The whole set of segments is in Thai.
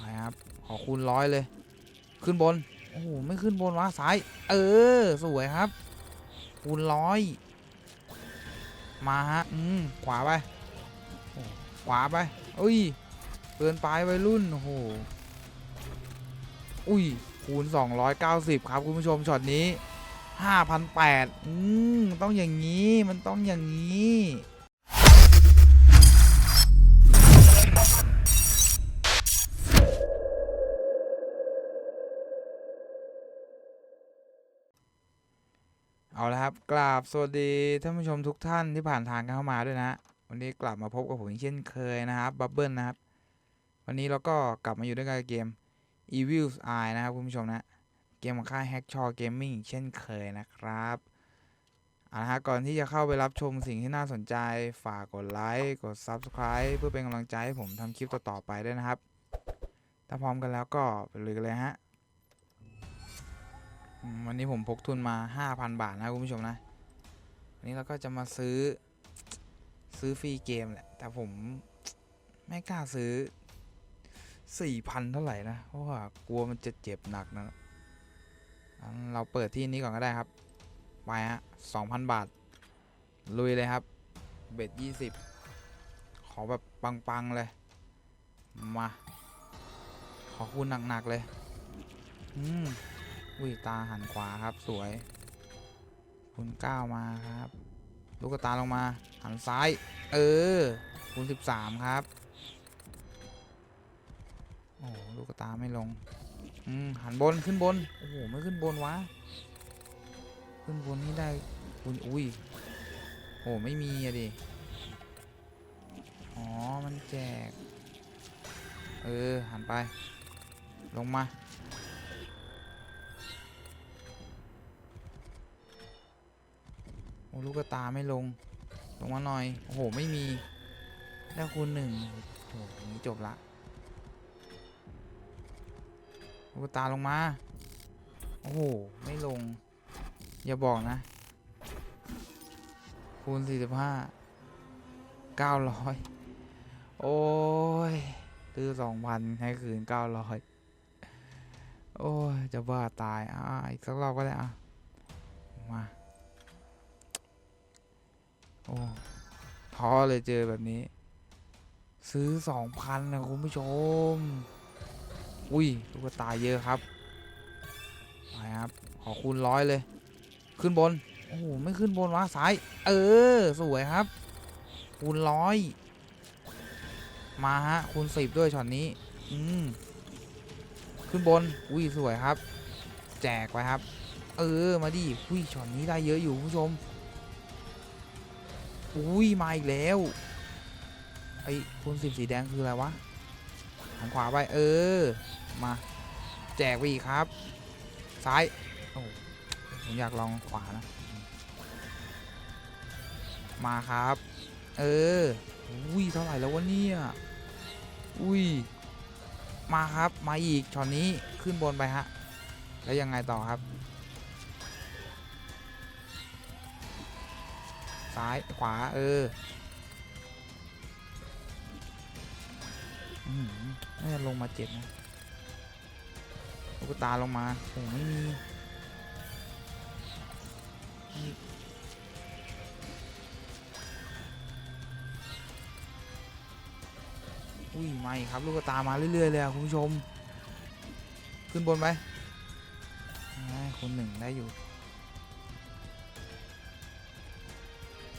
ไปครับ ขอคูณร้อยเลย ขึ้นบน โอ้โห ไม่ขึ้นบนวะซ้าย เออ สวยครับ คูณร้อย มาฮะ อืม ขวาไป ขวาไป อุ้ยเกินไปวัยรุ่น โอ้โห อุ้ย คูณ 290 ครับคุณผู้ชม ช็อตนี้5,800อืม ต้องอย่างนี้ มันต้องอย่างนี้ เอาละครับกราบสวัสดีท่านผู้ชมทุกท่านที่ผ่านทางเข้ามาด้วยนะวันนี้กลับมาพบกับผมเช่นเคยนะครับบับเบิลนะครับ วันนี้เราก็กลับมาอยู่ด้วยกันกับเกม Evil's Eye นะครับคุณผู้ชมนะเกมของค่าย Hackshaw Gaming เช่นเคยนะครับเอาละฮะก่อนที่จะเข้าไปรับชมสิ่งที่น่าสนใจฝากกดไลค์กด Subscribe เพื่อเป็นกำลังใจให้ผมทำคลิปต่อๆไปด้วยนะครับ ถ้าพร้อมกันแล้วก็ไปลุยกันเลยฮะ วันนี้ผมพกทุนมา 5,000 บาทนะคุณผู้ชมนะวันนี้เราก็จะมาซื้อซื้อฟรีเกมแหละ แต่ผมไม่กล้าซื้อ 4,000 เท่าไหร่นะ เพราะว่ากลัวมันจะเจ็บหนักนะเราเปิดที่นี้ก่อนก็ได้ครับ ไปฮะ 2,000 บาท ลุยเลยครับ เบ็ด20 ขอแบบปัง ๆ เลย มา ขอคูณหนัก ๆ เลย อืม อุ้ยตาหันขวาครับสวยคูณ9มาครับ ลูกตาลงมา หันซ้าย เออคูณ13ครับ โอ้ลูกตาไม่ลง อืมหันบนขึ้นบน โอ้โหไม่ขึ้นบนวะ ขึ้นบนนี่ได้คุณอุ้ยโอ้ไม่มีอะดิ อ๋อ มันแจก เออ หันไป ลงมา โอ้ลูกตาไม่ลง ลงมาหน่อย โอ้โห ไม่มีได้วคูณหนึ่งโอ้โหนี้จบละ ลูกตาลงมา โอ้โห ไม่ลง อย่าบอกนะ คูณ45 900โอ้ยซื้อ2,000ให้คืน900โอ้ย จะบ้าตาย อ่า อีกสักรอบก็ได้อะ มา อ้ท้อเลยเจอแบบนี้ ซื้อ2,000นะคุณผู้ชม อุ้ยลูกตาเยอะครับไปครับ ขอคูณร้อยเลย ขึ้นบน โอ้โห ไม่ขึ้นบนวะซ้าย เออ สวยครับ คูณร้อยมาฮะ คูณสิบด้วยช็อตนี้ อืม ขึ้นบน อุ้ย สวยครับ แจกไปครับ เออ มาดิ อุ้ยช็อตนี้ได้เยอะอยู่คุณผู้ชม อุ้ยมาอีกแล้วไอ้คูณสิบสีแดงคืออะไรวะหันขวาไปเออ มาแจกไปอีกครับ ซ้ายโอ้ผมอยากลองขวานะ มาครับ เอออุ้ยเท่าไหร่แล้ววะเนี่ยอุ้ยมาครับมาอีกช็อตนี้ขึ้นบนไปฮะ แล้วยังไงต่อครับ ซ้ายขวาเอออืมน่าจะลงมาเจ็ดนะลูกตาลงมาโอ้ไม่มีอุ้ยไมาอีกครับลูกตามาเรื่อยๆเลยคุณผู้ชม ขึ้นบนไปอ่าคนหนึ่งได้อยู่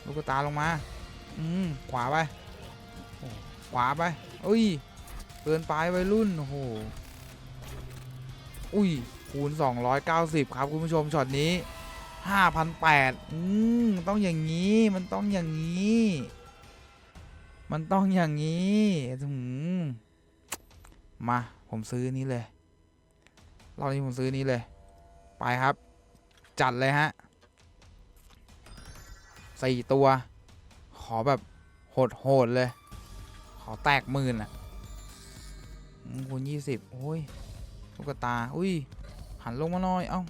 ลูกตาลงมา อืม ขวาไป ขวาไป อุ้ยเกินไปวัยรุ่น โอ้โห อุ้ย คูณ 290 ครับ คุณผู้ชม ช็อตนี้5,800อืม ต้องอย่างนี้ มันต้องอย่างนี้ มันต้องอย่างนี้อืมมา ผมซื้อนี้เลย รอบนี้ผมซื้อนี้เลย ไปครับ จัดเลยฮะ สี่ตัว ขอแบบโหดโหดๆเลย ขอแตกหมื่นอะคูณยี่สิบโอ้ยลูกตา อุ้ย หันลงมาหน่อย เอ้า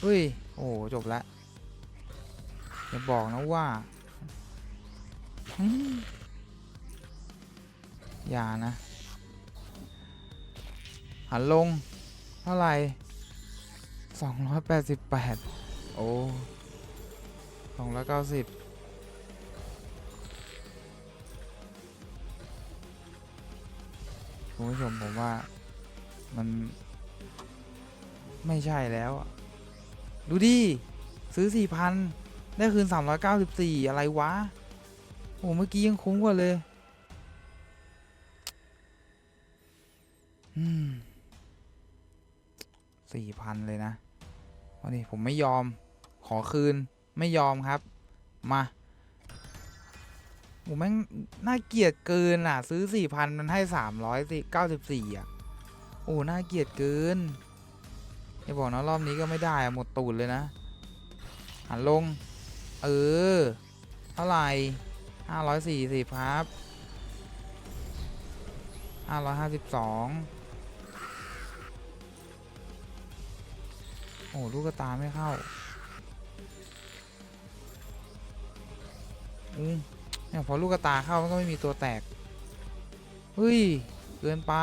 เฮ้ย โอ้โหจบแล้วอย่าบอกนะว่า อย่านะ หันลง เท่าไหร่สองร้อยแปดสิบแปดโอ้ องร้อยเก้าสิบคุณผู้ชมผมว่ามันไม่ใช่แล้วดูดิ ซื้อสี่พันได้คืนสามร้อยเก้าสิบสี่อะไรวะ โอ้เมื่อกี้ยังคุ้มกว่าเลยสี่พันเลยนะวันนี้ผมไม่ยอมขอคืน ไม่ยอมครับ มาโอ้แม่งน่าเกลียดเกินอะ ซื้อสี่พันมันให้สามร้อยเก้าสิบสี่อะ โอ้น่าเกลียดเกินอย่าบอกนะรอบนี้ก็ไม่ได้อะหมดตูดเลยนะหันลง เออ เท่าไหร่ห้าร้อยสี่สิบครับห้าร้อยห้าสิบสองโอ้ลูกกระตาไม่เข้า อืมเนี่ยพอลูกกระตาเข้ามันก็ไม่มีตัวแตกเฮ้ยเกินไป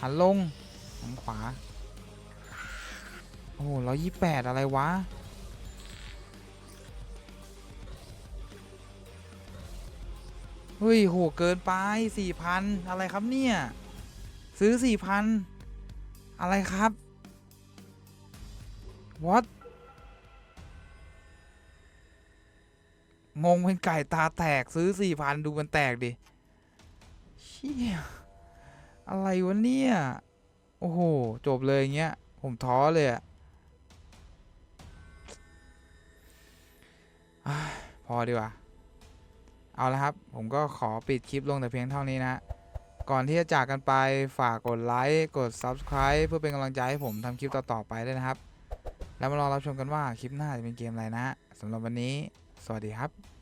หันลงหันขวา โอ้ร้อยยี่แปดอะไรวะเฮ้ยโหเกินไปสี่พันอะไรครับเนี่ย ซื้อสี่พันอะไรครับ what งงเป็นไก่ตาแตกซื้อสี่พันดูมันแตกดิเชี่ยอะไรวะเนี่ย โอ้โห จบเลยเงี้ย ผมท้อเลยอะอะพอดีกว่า เอาละครับ ผมก็ขอปิดคลิปลงแต่เพียงเท่านี้นะ ก่อนที่จะจากกันไปฝากกดไลค์ กด Subscribe เพื่อเป็นกำลังใจให้ผมทำคลิปต่อๆไปด้วยนะครับ แล้วมารอรับชมกันว่าคลิปหน้าจะเป็นเกมอะไรนะสำหรับวันนี้ สวัสดีครับ